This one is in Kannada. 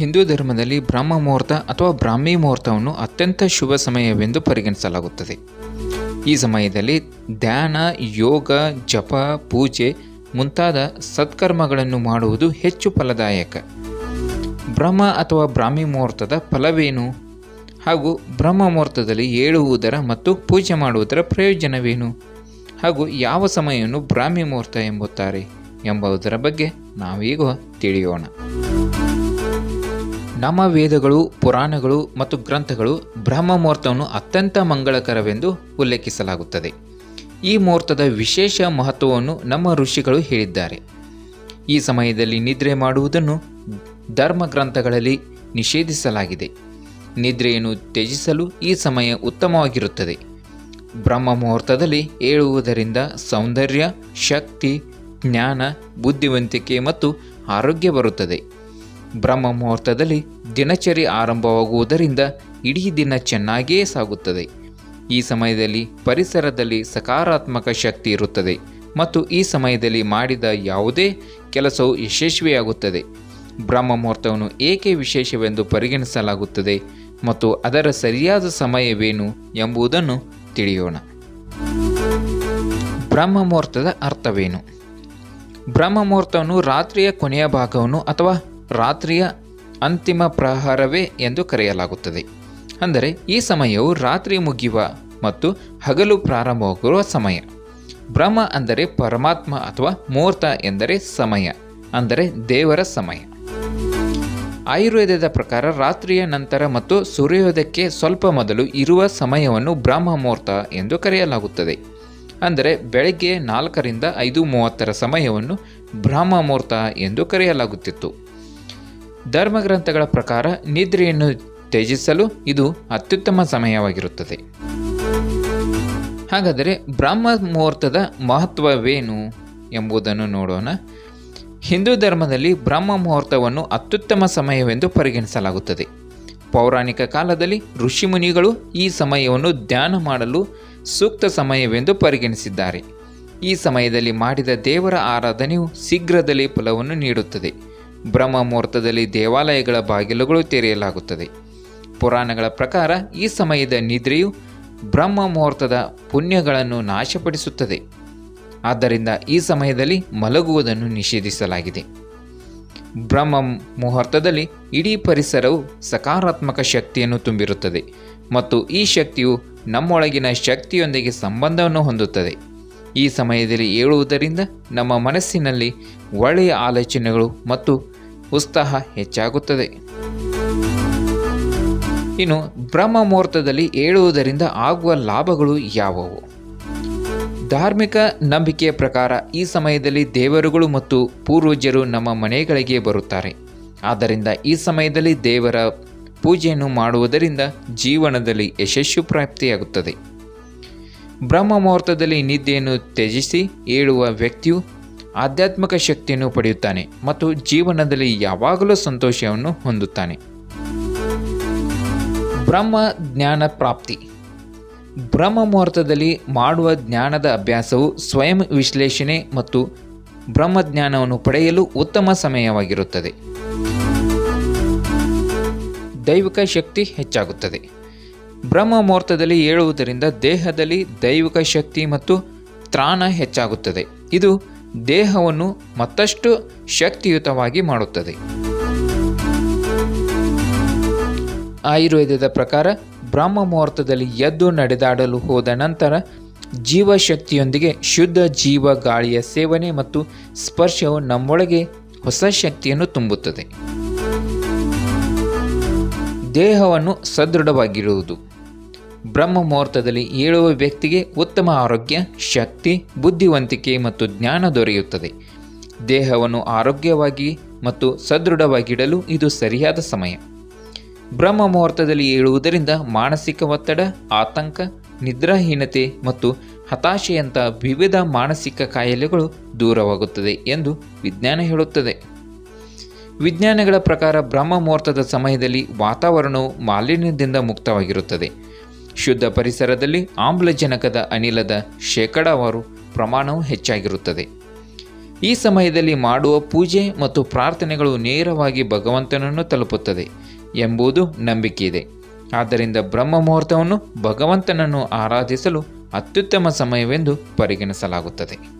ಹಿಂದೂ ಧರ್ಮದಲ್ಲಿ ಬ್ರಹ್ಮ ಮುಹೂರ್ತ ಅಥವಾ ಬ್ರಾಹ್ಮಿ ಮುಹೂರ್ತವನ್ನು ಅತ್ಯಂತ ಶುಭ ಸಮಯವೆಂದು ಪರಿಗಣಿಸಲಾಗುತ್ತದೆ. ಈ ಸಮಯದಲ್ಲಿ ಧ್ಯಾನ, ಯೋಗ, ಜಪ, ಪೂಜೆ ಮುಂತಾದ ಸತ್ಕರ್ಮಗಳನ್ನು ಮಾಡುವುದು ಹೆಚ್ಚು ಫಲದಾಯಕ. ಬ್ರಹ್ಮ ಅಥವಾ ಬ್ರಾಹ್ಮಿ ಮುಹೂರ್ತದ ಫಲವೇನು? ಹಾಗೂ ಬ್ರಹ್ಮ ಮುಹೂರ್ತದಲ್ಲಿ ಏಳುವುದರ ಮತ್ತು ಪೂಜೆ ಮಾಡುವುದರ ಪ್ರಯೋಜನವೇನು? ಹಾಗೂ ಯಾವ ಸಮಯವನ್ನು ಬ್ರಾಹ್ಮಿ ಮುಹೂರ್ತ ಎಂಬುತ್ತಾರೆ ಎಂಬುದರ ಬಗ್ಗೆ ನಾವೀಗ ತಿಳಿಯೋಣ. ನಮ್ಮ ವೇದಗಳು, ಪುರಾಣಗಳು ಮತ್ತು ಗ್ರಂಥಗಳು ಬ್ರಹ್ಮ ಮುಹೂರ್ತವನ್ನು ಅತ್ಯಂತ ಮಂಗಳಕರವೆಂದು ಉಲ್ಲೇಖಿಸಲಾಗುತ್ತದೆ. ಈ ಮುಹೂರ್ತದ ವಿಶೇಷ ಮಹತ್ವವನ್ನು ನಮ್ಮ ಋಷಿಗಳು ಹೇಳಿದ್ದಾರೆ. ಈ ಸಮಯದಲ್ಲಿ ನಿದ್ರೆ ಮಾಡುವುದನ್ನು ಧರ್ಮ ಗ್ರಂಥಗಳಲ್ಲಿ ನಿಷೇಧಿಸಲಾಗಿದೆ. ನಿದ್ರೆಯನ್ನು ತ್ಯಜಿಸಲು ಈ ಸಮಯ ಉತ್ತಮವಾಗಿರುತ್ತದೆ. ಬ್ರಹ್ಮ ಮುಹೂರ್ತದಲ್ಲಿ ಏಳುವುದರಿಂದ ಸೌಂದರ್ಯ, ಶಕ್ತಿ, ಜ್ಞಾನ, ಬುದ್ಧಿವಂತಿಕೆ ಮತ್ತು ಆರೋಗ್ಯ ಬರುತ್ತದೆ. ಬ್ರಹ್ಮ ಮುಹೂರ್ತದಲ್ಲಿ ದಿನಚರಿ ಆರಂಭವಾಗುವುದರಿಂದ ಇಡೀ ದಿನ ಚೆನ್ನಾಗಿಯೇ ಸಾಗುತ್ತದೆ. ಈ ಸಮಯದಲ್ಲಿ ಪರಿಸರದಲ್ಲಿ ಸಕಾರಾತ್ಮಕ ಶಕ್ತಿ ಇರುತ್ತದೆ ಮತ್ತು ಈ ಸಮಯದಲ್ಲಿ ಮಾಡಿದ ಯಾವುದೇ ಕೆಲಸವು ಯಶಸ್ವಿಯಾಗುತ್ತದೆ. ಬ್ರಹ್ಮ ಮುಹೂರ್ತವನ್ನು ಏಕೆ ವಿಶೇಷವೆಂದು ಪರಿಗಣಿಸಲಾಗುತ್ತದೆ ಮತ್ತು ಅದರ ಸರಿಯಾದ ಸಮಯವೇನು ಎಂಬುದನ್ನು ತಿಳಿಯೋಣ. ಬ್ರಹ್ಮ ಮುಹೂರ್ತದ ಅರ್ಥವೇನು? ಬ್ರಹ್ಮ ಮುಹೂರ್ತವನ್ನು ರಾತ್ರಿಯ ಕೊನೆಯ ಭಾಗವನ್ನು ಅಥವಾ ರಾತ್ರಿಯ ಅಂತಿಮ ಪ್ರಹಾರವೇ ಎಂದು ಕರೆಯಲಾಗುತ್ತದೆ. ಅಂದರೆ ಈ ಸಮಯವು ರಾತ್ರಿ ಮುಗಿಯುವ ಮತ್ತು ಹಗಲು ಪ್ರಾರಂಭವಾಗುವ ಸಮಯ. ಬ್ರಹ್ಮ ಅಂದರೆ ಪರಮಾತ್ಮ ಅಥವಾ ಮುಹೂರ್ತ ಎಂದರೆ ಸಮಯ, ಅಂದರೆ ದೇವರ ಸಮಯ. ಆಯುರ್ವೇದದ ಪ್ರಕಾರ ರಾತ್ರಿಯ ನಂತರ ಮತ್ತು ಸೂರ್ಯೋದಯಕ್ಕೆ ಸ್ವಲ್ಪ ಮೊದಲು ಇರುವ ಸಮಯವನ್ನು ಬ್ರಹ್ಮ ಮುಹೂರ್ತ ಎಂದು ಕರೆಯಲಾಗುತ್ತದೆ. ಅಂದರೆ ಬೆಳಗ್ಗೆ ನಾಲ್ಕರಿಂದ ಐದು ಮೂವತ್ತರ ಸಮಯವನ್ನು ಬ್ರಹ್ಮ ಮುಹೂರ್ತ ಎಂದು ಕರೆಯಲಾಗುತ್ತಿತ್ತು. ಧರ್ಮಗ್ರಂಥಗಳ ಪ್ರಕಾರ ನಿದ್ರೆಯನ್ನು ತ್ಯಜಿಸಲು ಇದು ಅತ್ಯುತ್ತಮ ಸಮಯವಾಗಿರುತ್ತದೆ. ಹಾಗಾದರೆ ಬ್ರಹ್ಮ ಮುಹೂರ್ತದ ಮಹತ್ವವೇನು ಎಂಬುದನ್ನು ನೋಡೋಣ. ಹಿಂದೂ ಧರ್ಮದಲ್ಲಿ ಬ್ರಹ್ಮ ಮುಹೂರ್ತವನ್ನು ಅತ್ಯುತ್ತಮ ಸಮಯವೆಂದು ಪರಿಗಣಿಸಲಾಗುತ್ತದೆ. ಪೌರಾಣಿಕ ಕಾಲದಲ್ಲಿ ಋಷಿಮುನಿಗಳು ಈ ಸಮಯವನ್ನು ಧ್ಯಾನ ಮಾಡಲು ಸೂಕ್ತ ಸಮಯವೆಂದು ಪರಿಗಣಿಸಿದ್ದಾರೆ. ಈ ಸಮಯದಲ್ಲಿ ಮಾಡಿದ ದೇವರ ಆರಾಧನೆಯು ಶೀಘ್ರದಲ್ಲಿ ಫಲವನ್ನು ನೀಡುತ್ತದೆ. ಬ್ರಹ್ಮ ಮುಹೂರ್ತದಲ್ಲಿ ದೇವಾಲಯಗಳ ಬಾಗಿಲುಗಳು ತೆರೆಯಲಾಗುತ್ತದೆ. ಪುರಾಣಗಳ ಪ್ರಕಾರ ಈ ಸಮಯದ ನಿದ್ರೆಯು ಬ್ರಹ್ಮ ಮುಹೂರ್ತದ ಪುಣ್ಯಗಳನ್ನು ನಾಶಪಡಿಸುತ್ತದೆ. ಆದ್ದರಿಂದ ಈ ಸಮಯದಲ್ಲಿ ಮಲಗುವುದನ್ನು ನಿಷೇಧಿಸಲಾಗಿದೆ. ಬ್ರಹ್ಮ ಮುಹೂರ್ತದಲ್ಲಿ ಇಡೀ ಪರಿಸರವು ಸಕಾರಾತ್ಮಕ ಶಕ್ತಿಯನ್ನು ತುಂಬಿರುತ್ತದೆ ಮತ್ತು ಈ ಶಕ್ತಿಯು ನಮ್ಮೊಳಗಿನ ಶಕ್ತಿಯೊಂದಿಗೆ ಸಂಬಂಧವನ್ನು ಹೊಂದುತ್ತದೆ. ಈ ಸಮಯದಲ್ಲಿ ಹೇಳುವುದರಿಂದ ನಮ್ಮ ಮನಸ್ಸಿನಲ್ಲಿ ಒಳ್ಳೆಯ ಆಲೋಚನೆಗಳು ಮತ್ತು ಉತ್ಸಾಹ ಹೆಚ್ಚಾಗುತ್ತದೆ. ಇನ್ನು ಬ್ರಹ್ಮ ಮುಹೂರ್ತದಲ್ಲಿ ಹೇಳುವುದರಿಂದ ಆಗುವ ಲಾಭಗಳು ಯಾವುವು? ಧಾರ್ಮಿಕ ನಂಬಿಕೆಯ ಪ್ರಕಾರ ಈ ಸಮಯದಲ್ಲಿ ದೇವರುಗಳು ಮತ್ತು ಪೂರ್ವಜರು ನಮ್ಮ ಮನೆಗಳಿಗೆ ಬರುತ್ತಾರೆ. ಆದ್ದರಿಂದ ಈ ಸಮಯದಲ್ಲಿ ದೇವರ ಪೂಜೆಯನ್ನು ಮಾಡುವುದರಿಂದ ಜೀವನದಲ್ಲಿ ಯಶಸ್ಸು ಪ್ರಾಪ್ತಿಯಾಗುತ್ತದೆ. ಬ್ರಹ್ಮ ಮುಹೂರ್ತದಲ್ಲಿ ನಿದ್ದೆಯನ್ನು ತ್ಯಜಿಸಿ ಏಳುವ ವ್ಯಕ್ತಿಯು ಆಧ್ಯಾತ್ಮಿಕ ಶಕ್ತಿಯನ್ನು ಪಡೆಯುತ್ತಾನೆ ಮತ್ತು ಜೀವನದಲ್ಲಿ ಯಾವಾಗಲೂ ಸಂತೋಷವನ್ನು ಹೊಂದುತ್ತಾನೆ. ಬ್ರಹ್ಮ ಜ್ಞಾನ ಪ್ರಾಪ್ತಿ. ಬ್ರಹ್ಮ ಮುಹೂರ್ತದಲ್ಲಿ ಮಾಡುವ ಜ್ಞಾನದ ಅಭ್ಯಾಸವು ಸ್ವಯಂ ವಿಶ್ಲೇಷಣೆ ಮತ್ತು ಬ್ರಹ್ಮಜ್ಞಾನವನ್ನು ಪಡೆಯಲು ಉತ್ತಮ ಸಮಯವಾಗಿರುತ್ತದೆ. ದೈವಿಕ ಶಕ್ತಿ ಹೆಚ್ಚಾಗುತ್ತದೆ. ಬ್ರಹ್ಮ ಮುಹೂರ್ತದಲ್ಲಿ ಏಳುವುದರಿಂದ ದೇಹದಲ್ಲಿ ದೈವಿಕ ಶಕ್ತಿ ಮತ್ತು ತ್ರಾಣ ಹೆಚ್ಚಾಗುತ್ತದೆ. ಇದು ದೇಹವನ್ನು ಮತ್ತಷ್ಟು ಶಕ್ತಿಯುತವಾಗಿ ಮಾಡುತ್ತದೆ. ಆಯುರ್ವೇದದ ಪ್ರಕಾರ ಬ್ರಹ್ಮ ಮುಹೂರ್ತದಲ್ಲಿ ಎದ್ದು ನಡೆದಾಡಲು ಹೋದ ನಂತರ ಜೀವಶಕ್ತಿಯೊಂದಿಗೆ ಶುದ್ಧ ಜೀವ ಗಾಳಿಯ ಸೇವನೆ ಮತ್ತು ಸ್ಪರ್ಶವು ನಮ್ಮೊಳಗೆ ಹೊಸ ಶಕ್ತಿಯನ್ನು ತುಂಬುತ್ತದೆ. ದೇಹವನ್ನು ಸದೃಢವಾಗಿರುವುದು. ಬ್ರಹ್ಮ ಮುಹೂರ್ತದಲ್ಲಿ ಏಳುವ ವ್ಯಕ್ತಿಗೆ ಉತ್ತಮ ಆರೋಗ್ಯ, ಶಕ್ತಿ, ಬುದ್ಧಿವಂತಿಕೆ ಮತ್ತು ಜ್ಞಾನ ದೊರೆಯುತ್ತದೆ. ದೇಹವನ್ನು ಆರೋಗ್ಯವಾಗಿ ಮತ್ತು ಸದೃಢವಾಗಿಡಲು ಇದು ಸರಿಯಾದ ಸಮಯ. ಬ್ರಹ್ಮ ಮುಹೂರ್ತದಲ್ಲಿ ಏಳುವುದರಿಂದ ಮಾನಸಿಕ ಒತ್ತಡ, ಆತಂಕ, ನಿದ್ರಾಹೀನತೆ ಮತ್ತು ಹತಾಶೆಯಂತಹ ವಿವಿಧ ಮಾನಸಿಕ ಕಾಯಿಲೆಗಳು ದೂರವಾಗುತ್ತದೆ ಎಂದು ವಿಜ್ಞಾನ ಹೇಳುತ್ತದೆ. ವಿಜ್ಞಾನಗಳ ಪ್ರಕಾರ ಬ್ರಹ್ಮ ಮುಹೂರ್ತದ ಸಮಯದಲ್ಲಿ ವಾತಾವರಣವು ಮಾಲಿನ್ಯದಿಂದ ಮುಕ್ತವಾಗಿರುತ್ತದೆ. ಶುದ್ಧ ಪರಿಸರದಲ್ಲಿ ಆಮ್ಲಜನಕದ ಅನಿಲದ ಶೇಕಡಾವಾರು ಪ್ರಮಾಣವು ಹೆಚ್ಚಾಗಿರುತ್ತದೆ. ಈ ಸಮಯದಲ್ಲಿ ಮಾಡುವ ಪೂಜೆ ಮತ್ತು ಪ್ರಾರ್ಥನೆಗಳು ನೇರವಾಗಿ ಭಗವಂತನನ್ನು ತಲುಪುತ್ತದೆ ಎಂಬುದು ನಂಬಿಕೆ ಇದೆ. ಆದ್ದರಿಂದ ಬ್ರಹ್ಮ ಮುಹೂರ್ತವನ್ನು ಭಗವಂತನನ್ನು ಆರಾಧಿಸಲು ಅತ್ಯುತ್ತಮ ಸಮಯವೆಂದು ಪರಿಗಣಿಸಲಾಗುತ್ತದೆ.